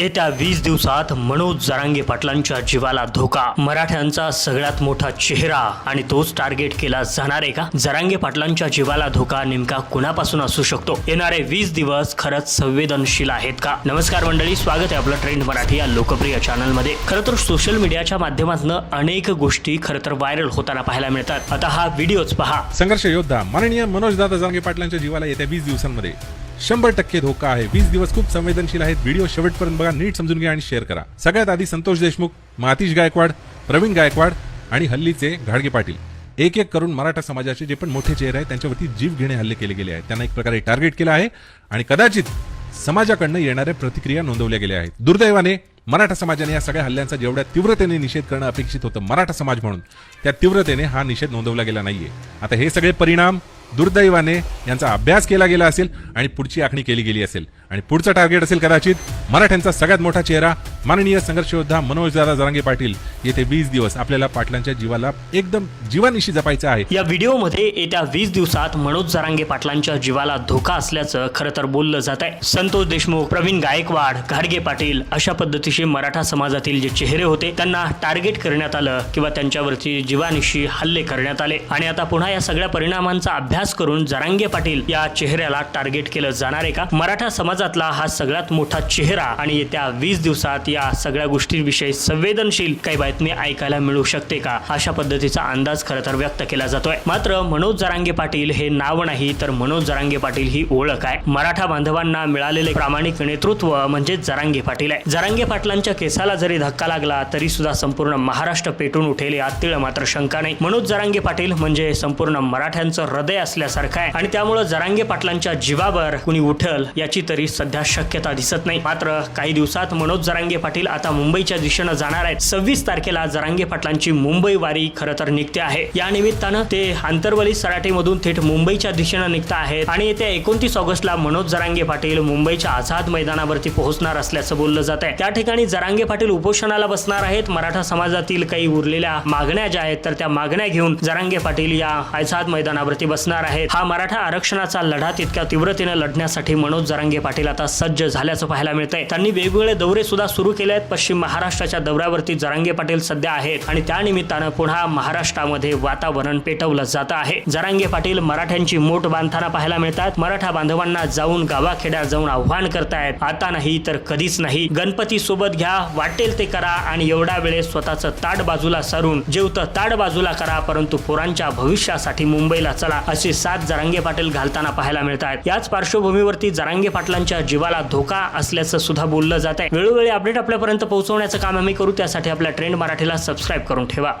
येत्या वीस दिवसात मनोज जरांगे पाटलांच्या जीवाला धोका. मराठ्यांचा सगळ्यात मोठा चेहरा आणि तोच टार्गेट केला जाणार आहे का? जरांगे पाटलांच्या जीवाला धोका नेमका कुणापासून असू शकतो? येणारे वीस दिवस खरंच संवेदनशील आहेत का? नमस्कार मंडळी स्वागत आहे आपलं ट्रेंड मराठी या लोकप्रिय चॅनलमध्ये खरं तर सोशल मीडियाच्या माध्यमातून अनेक गोष्टी खरं तर व्हायरल होताना पाहायला मिळतात. आता हा व्हिडिओच पहा. संघर्ष योद्धा माननीय मनोज दादा जांगे पाटलांच्या जीवाला येत्या वीस दिवसांमध्ये. शंभर टक्के धोका आहे. वीस दिवस खूप संवेदनशील आहेत. व्हिडिओ शेवटपर्यंत बघा नीट समजून घ्या आणि शेअर करा. सगळ्यात आधी संतोष देशमुख मातीश गायकवाड प्रवीण गायकवाड आणि हल्लीचे घाडगे पाटील. एक एक करून मराठा समाजाचे जे पण मोठे चेहरे आहेत त्यांच्यावरती जीव घेणे हल्ले केले गेले आहेत. त्यांना एक प्रकारे टार्गेट केलं आहे आणि कदाचित समाजाकडनं येणाऱ्या प्रतिक्रिया नोंदवल्या गेल्या आहेत. दुर्दैवाने मराठा समाजाने या सगळ्या हल्ल्यांचा जेवढ्या तीव्रतेने निषेध करणं अपेक्षित होतं मराठा समाज म्हणून त्या तीव्रतेने हा निषेध नोंदवला गेला नाहीये. आता हे सगळे परिणाम दुर्दैवाने यांचा अभ्यास केला गेला असेल आणि पुढची आखणी केली गेली असेल. आणि पुढचं टार्गेट असेल कदाचित मराठ्यांचा सगळ्यात मोठा चेहरा माननीय संघर्षयोद्धा मनोज दादा जरांगे पाटील येथे वीस दिवस आपल्याला पाटलांच्या जीवाला एकदम जीवानिशी जपायचं आहे. या व्हिडिओमध्ये येत्या वीस दिवसात मनोज जरांगे पाटलांच्या जीवाला धोका असल्याचं खरं तर बोललं जात आहे. संतोष देशमुख प्रवीण गायकवाड घाडगे पाटील अशा पद्धतीचे मराठा समाजातील जे चेहरे होते त्यांना टार्गेट करण्यात आलं किंवा त्यांच्यावरती जीवानिशी हल्ले करण्यात आले. आणि आता पुन्हा या सगळ्या परिणामांचा अभ्यास करून जरांगे पाटील या चेहऱ्याला टार्गेट केलं जाणार आहे का? मराठा समाजातला हा सगळ्यात मोठा चेहरा आणि येत्या वीस दिवसात या सगळ्या गोष्टींविषयी संवेदनशील काही बातमी ऐकायला मिळू शकते का? अशा पद्धतीचा अंदाज खरं तर व्यक्त केला जातोय. मात्र मनोज जरांगे पाटील हे नाव नाही तर मनोज जरांगे पाटील ही ओळख आहे. मराठा बांधवांना मिळालेले प्रामाणिक नेतृत्व म्हणजे जरांगे पाटील आहे. जरांगे पाटलांच्या केसाला जरी धक्का लागला तरी सुद्धा संपूर्ण महाराष्ट्र पेटून उठेल यात तिळ मात्र शंका नाही. मनोज जरांगे पाटील म्हणजे संपूर्ण मराठ्यांचं हृदय असल्यासारखं आहे आणि त्यामुळे जरांगे पाटलांच्या जीवावर कुणी उठल याची तरी सध्या शक्यता दिसत नाही. मात्र काही दिवसात मनोज जरांगे पाटील आता मुंबईच्या दिशेनं जाणार आहेत. सव्वीस तारखेला जरांगे पाटलांची मुंबई वारी खरं तर निघते आहे. या निमित्तानं ते आंतरवली सराटीमधून थेट मुंबईच्या दिशेनं निघत आहेत आणि येत्या एकोणतीस ऑगस्टला मनोज जरांगे पाटील मुंबईच्या आझाद मैदानावरती पोहोचणार असल्याचं बोललं जात आहे. त्या ठिकाणी जरांगे पाटील उपोषणाला बसणार आहेत. मराठा समाजातील काही उरलेल्या मागण्या ज्या आहेत तर त्या मागण्या घेऊन जरांगे पाटील या आझाद मैदानावरती बसणार आहेत. हा मराठा आरक्षणाचा लढा तितक्या तीव्रतेने लढण्यासाठी मनोज जरांगे पाटील आता सज्ज झाल्याचं पाहायला मिळतंय. त्यांनी वेगवेगळे दौरे सुद्धा सुरू केले आहेत पश्चिम महाराष्ट्राच्या दौऱ्यावरती जरांगे पाटील सध्या आहेत आणि त्यानिमित्तानं पुन्हा महाराष्ट्रामध्ये वातावरण पेटवलं जात आहे. जरांगे पाटील मराठ्यांची मोठ बांधताना पाहायला मिळतात. मराठा बांधवांना जाऊन गावाखेड्यात जाऊन आव्हान करतायत. आता नाही तर कधीच नाही. गणपती सोबत घ्या वाटेल ते करा आणि एवढा वेळेस स्वतःचं ताट बाजूला सारून जेवतं ताट बाजूला करा परंतु पोरांच्या भविष्यासाठी मुंबईला चला असे सात जरांगे पाटील घालताना पाहायला मिळतात याच पार्श्वभूमीवरती जरांगे पाटलांच्या जीवाला धोका असल्याचं सुद्धा बोललं जात आहे वेळोवेळी अपडेट आपल्यापर्यंत पोहोचवण्याचं काम आम्ही करू त्यासाठी आपल्या ट्रेंड मराठीला सबस्क्राईब करून ठेवा.